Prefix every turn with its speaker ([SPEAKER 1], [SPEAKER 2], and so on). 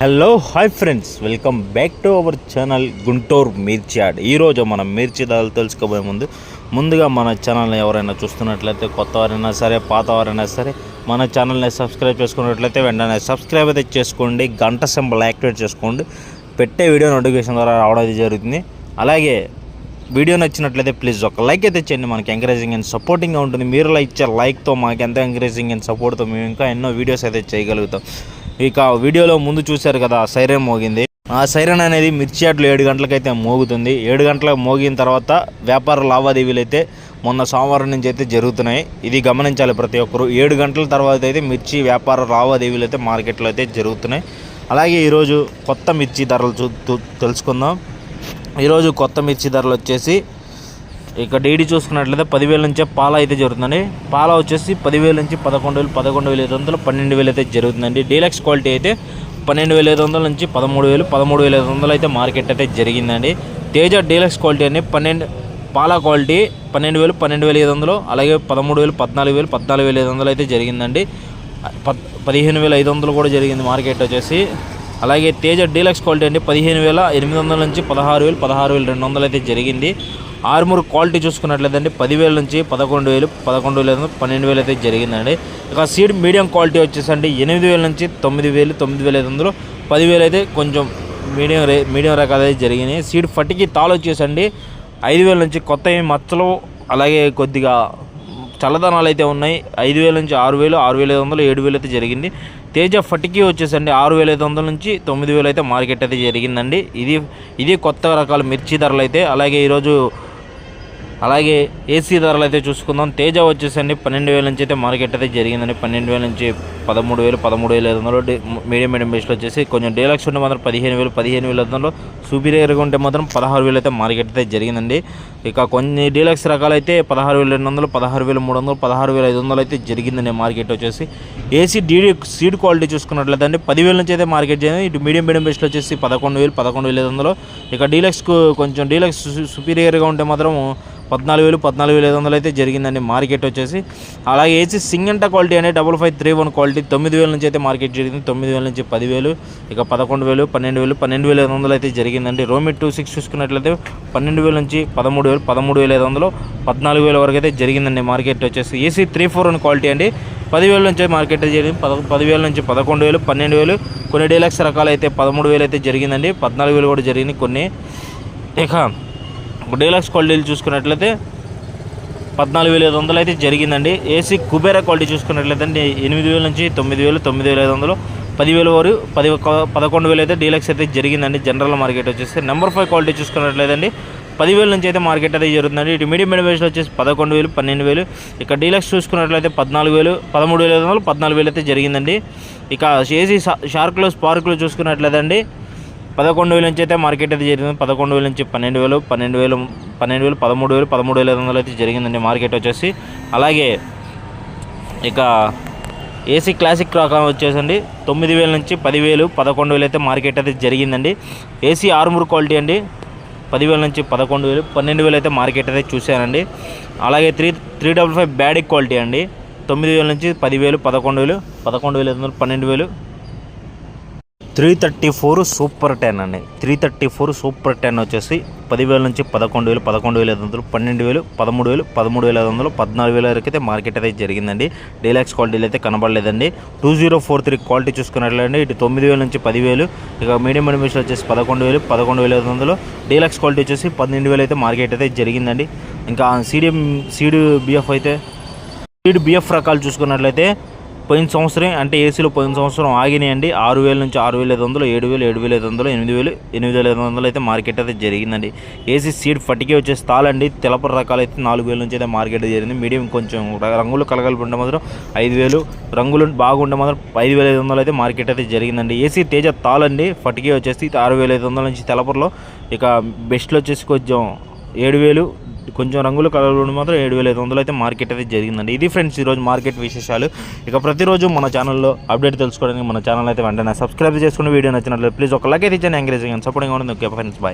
[SPEAKER 1] Hello hi friends welcome back to our channel Guntur మిర్చాడ్ ఈరోజు మనం మిర్చి ధరలు తెలుసుకోబోయే ముందు ముందుగా మన ఛానల్ని ఎవరైనా చూస్తున్నట్లయితే కొత్తవారైనా సరే పాతవారైనా సరే మన ఛానల్ని సబ్స్క్రైబ్ చేసుకున్నట్లయితే వెంటనే సబ్స్క్రైబ్ అయితే చేసుకోండి గంట సింబల్ యాక్టివేట్ చేసుకోండి. పెట్టే వీడియో నోటిఫికేషన్ ద్వారా రావడం జరుగుతుంది. అలాగే వీడియో నచ్చినట్లయితే ప్లీజ్ ఒక లైక్ అయితే చేయండి. మనకి ఎంకరేజింగ్ అండ్ సపోర్టింగ్గా ఉంటుంది. మీరు లైక్ ఇచ్చే లైక్తో మాకు ఎంత ఎంకరేజింగ్ అండ్ సపోర్ట్తో మేము ఇంకా ఎన్నో వీడియోస్ అయితే చేయగలుగుతాం. ఇక వీడియోలో ముందు చూశారు కదా సైరన్ మోగింది. ఆ సైరన్ అనేది మిర్చి అట్లు ఏడు గంటలకైతే మోగుతుంది. ఏడు గంటలకు మోగిన తర్వాత వ్యాపార లావాదేవీలు అయితే మొన్న సోమవారం నుంచి అయితే జరుగుతున్నాయి. ఇది గమనించాలి ప్రతి ఒక్కరు. ఏడు గంటల తర్వాత అయితే మిర్చి వ్యాపార లావాదేవీలు అయితే మార్కెట్లో అయితే జరుగుతున్నాయి. అలాగే ఈరోజు కొత్త మిర్చి ధరలు చూ తెలుసుకుందాం. ఈరోజు కొత్త మిర్చి ధరలు వచ్చేసి ఇక డైలీ చూసుకున్నట్లయితే పదివేల నుంచే పాల అయితే జరుగుతుందండి పాల వచ్చేసి పదివేల నుంచి పదకొండు వేలు పదకొండు వేల ఐదు వందలు పన్నెండు వేలు అయితే జరుగుతుందండి. డీలక్స్ క్వాలిటీ అయితే పన్నెండు వేల ఐదు వందల నుంచి పదమూడు వేలు పదమూడు వేల ఐదు వందలు అయితే మార్కెట్ అయితే జరిగిందండి. తేజ డీలక్స్ క్వాలిటీ అని పన్నెండు పాలా క్వాలిటీ పన్నెండు వేలు పన్నెండు వేల ఐదు వందలు అలాగే పదమూడు వేలు పద్నాలుగు వేలు పద్నాలుగు వేల ఐదు వందలు అయితే జరిగిందండి. పద్ పదిహేను వేల ఐదు వందలు కూడా జరిగింది మార్కెట్ వచ్చేసి. అలాగే తేజ డీలక్స్ క్వాలిటీ అండి పదిహేను వేల ఎనిమిది వందల నుంచి పదహారు వేలు పదహారు వేలు రెండు వందలు అయితే జరిగింది. ఆర్మూర్ క్వాలిటీ చూసుకున్నట్లయితే అండి పదివేల నుంచి పదకొండు వేలు పదకొండు వేల పన్నెండు వేలు అయితే జరిగిందండి. ఇక సీడ్ మీడియం క్వాలిటీ వచ్చేసండి ఎనిమిది వేల నుంచి తొమ్మిది వేలు తొమ్మిది వేల ఐదు వందలు పదివేలు అయితే కొంచెం మీడియం రే మీడియం రకాలు అయితే జరిగినాయి. సీడ్ ఫట్టికి తాలు వచ్చేసండి ఐదు వేల నుంచి కొత్త మచ్చలు అలాగే కొద్దిగా చల్లదనాలు అయితే ఉన్నాయి. ఐదు వేల నుంచి ఆరు వేలు ఆరు వేల ఐదు వందలు ఏడు వేలు అయితే జరిగింది. తేజ ఫటికి వచ్చేసండి. ఆరు వేల ఐదు వందల నుంచి తొమ్మిది వేలు అయితే మార్కెట్ అయితే జరిగిందండి. ఇది ఇది కొత్త రకాల మిర్చి ధరలు అయితే అలాగే ఈరోజు అలాగే ఏసీ ధరలు అయితే చూసుకుందాం. తేజ వచ్చేసండి పన్నెండు వేల నుంచి అయితే మార్కెట్ అయితే జరిగిందండి. పన్నెండు వేల నుంచి పదమూడు వేలు పదమూడు వేల ఐదు వందలు మీడియం మీడియం బేస్లో వచ్చేసి కొంచెం డీలక్స్ ఉంటే మాత్రం పదిహేను వేలు పదిహేను వేల ఐదు వందలు. సుపీరియర్గా ఉంటే మాత్రం పదహారు వేలు అయితే మార్కెట్ అయితే జరిగిందండి. ఇక కొన్ని డీలక్స్ రకాలైతే పదహారు వేల రెండు వందలు పదహారు వేల మూడు వందలు పదహారు వేల ఐదు వందలు అయితే జరిగిందండి మార్కెట్ వచ్చేసి. ఏసీ డీడీ సీడ్ క్వాలిటీ చూసుకున్నట్లయితే అండి పదివేల నుంచి అయితే మార్కెట్ జరిగింది. ఇటు మీడియం మీడియం బేస్లో వచ్చేసి పదకొండు వేలు పదకొండు వేల ఐదు వందలు. ఇక డీలక్స్కు కొంచెం డీలక్స్ సుపీరియర్గా ఉంటే మాత్రం పద్నాలుగు వేలు పద్నాలుగు వేల ఐదు వందలు అయితే జరిగిందండి. మార్కెట్ వచ్చేసి అలాగే ఏసీ సింగంట క్వాలిటీ అనేది double five three one quality. తొమ్మిది వేల నుంచి అయితే మార్కెట్ జరిగింది. తొమ్మిది వేల నుంచి పదివేలు ఇక పదకొండు వేలు పన్నెండు వేలు పన్నెండు వేల ఐదు వందలు అయితే జరిగిందండి. రోమిట్ టూ సిక్స్ చూసుకున్నట్లయితే పన్నెండు వేల నుంచి పదమూడు వేలు పదమూడు వేల ఐదు వందలు పద్నాలుగు వేల వరకు అయితే జరిగిందండి మార్కెట్ వచ్చేసి. AC three four one quality అండి. పదివేల నుంచి మార్కెట్ జరిగింది. పద పదివేల నుంచి పదకొండు వేలు పన్నెండు వేలు కొన్ని డీలక్స్ రకాలు అయితే పదమూడు వేలు అయితే జరిగిందండి. పద్నాలుగు వేలు కూడా జరిగింది కొన్ని. ఇక డీలక్స్ క్వాలిటీలు చూసుకున్నట్లయితే పద్నాలుగు వేల ఐదు వందలు అయితే జరిగిందండి. ఏసీ కుబేరా క్వాలిటీ చూసుకున్నట్లయితే అండి ఎనిమిది వేల నుంచి తొమ్మిది వేలు తొమ్మిది వేల ఐదు వందలు. పదివేల వరకు పది పదకొండు వేలు అయితే డీలక్స్ అయితే జరిగిందండి. జనరల్ మార్కెట్ వచ్చేసి నెంబర్ ఫైవ్ క్వాలిటీ చూసుకున్నట్లయితే అండి పదివేల నుంచి అయితే మార్కెట్ అయితే జరుగుతుందండి. ఇటు మీడియం మీడియం వచ్చేసి పదకొండు వేలు పన్నెండు వేలు. ఇక డీలక్స్ చూసుకున్నట్లయితే పద్నాలుగు వేలు పదమూడు వేల ఐదు వందలు పద్నాలుగు వేలు అయితే జరిగిందండి. ఇక ఏసీ షార్క్లు స్పార్క్లో చూసుకున్నట్లయితే అండి పదకొండు వేల నుంచి అయితే మార్కెట్ అయితే జరిగింది. పదకొండు వేల నుంచి పన్నెండు వేలు పన్నెండు వేలు పన్నెండు వేలు పదమూడు వేలు పదమూడు వేల ఐదు వందలు అయితే జరిగిందండి మార్కెట్ వచ్చేసి. అలాగే ఇక ఏసీ క్లాసిక్ రకం వచ్చేసండి. తొమ్మిది వేల నుంచి పదివేలు పదకొండు వేలు అయితే మార్కెట్ అయితే జరిగిందండి. ఏసీ ఆర్మూర్ క్వాలిటీ అండి. పదివేల నుంచి పదకొండు వేలు పన్నెండు వేలు అయితే మార్కెట్ అయితే చూశానండి. అలాగే three three double five Byadgi quality అండి. తొమ్మిది వేల నుంచి పదివేలు పదకొండు వేలు పదకొండు వేల ఐదు వందలు పన్నెండు వేలు three thirty four super ten అండి. Three thirty four super ten వచ్చేసి పదివేల నుంచి పదకొండు వేలు పదకొండు వేల ఐదు వందలు పన్నెండు వేలు పదమూడు వేలు పదమూడు వేల ఐదు వందలు పద్నాలుగు వేల వరకు అయితే మార్కెట్ అయితే జరిగిందండి. డీలాక్స్ క్వాలిటీలు అయితే కనబడలేదండి. Two zero four three quality చూసుకున్నట్లయితే ఇటు తొమ్మిది వేల నుంచి పదివేలు ఇక మీడియం అడ్మిషన్ వచ్చేసి పదకొండు వేలు పదకొండు వేల ఐదు వందలు డీలాక్స్ క్వాలిటీ వచ్చేసి పన్నెండు వేలు అయితే మార్కెట్ అయితే జరిగిందండి. ఇంకా సీడీఎం సీడీ బిఎఫ్ అయితే సీడ్ బిఎఫ్ రకాలు చూసుకున్నట్లయితే పోయిన సంవత్సరం అంటే ఏసీలో పోయిన సంవత్సరం ఆగినాయండి. ఆరు వేల నుంచి ఆరు వేల ఐదు వందలు ఏడు వేలు ఏడు వేల ఐదు వందలు ఎనిమిది వేలు ఎనిమిది వేల ఐదు వందలు అయితే మార్కెట్ అయితే జరిగిందండి. ఏసీ సీడ్ ఫటికే వచ్చే తాళండి తెలపర రకాలు అయితే నాలుగు వేల నుంచి అయితే మార్కెట్ జరిగింది. మీడియం కొంచెం రంగులు కలగలిపి ఉంటే మాత్రం ఐదు వేలు రంగులు బాగుంటే మాత్రం ఐదు వేల ఐదు వందలు అయితే మార్కెట్ అయితే జరిగిందండి. ఏసీ తేజ తాళండి. ఫటికే వచ్చేసి ఆరు వేల ఐదు వందల నుంచి తెలపరలో ఇక బెస్ట్లో వచ్చేసి కొంచెం ఏడు వేలు కొంచెం రంగులు కలర్లు మాత్రం ఏడు వేల ఐదు వందలు అయితే మార్కెట్ అయితే జరిగిందండి. ఇది ఫ్రెండ్స్ ఈరోజు మార్కెట్ విశేషాలు. ఇక ప్రతిరోజు మన ఛానల్లో అప్డేట్ తెలుసుకోవడానికి మన ఛానల్ అయితే వెంటనే సబ్స్క్రైబ్ చేసుకుని వీడియో నచ్చినట్లు ప్లీజ్ ఒక లైక్ అయితే ఇచ్చాను ఎంకరేజ్ అండ్ సపోర్టింగ్ ఉంటుంది ఓకే ఫ్రెండ్స్ బాయ్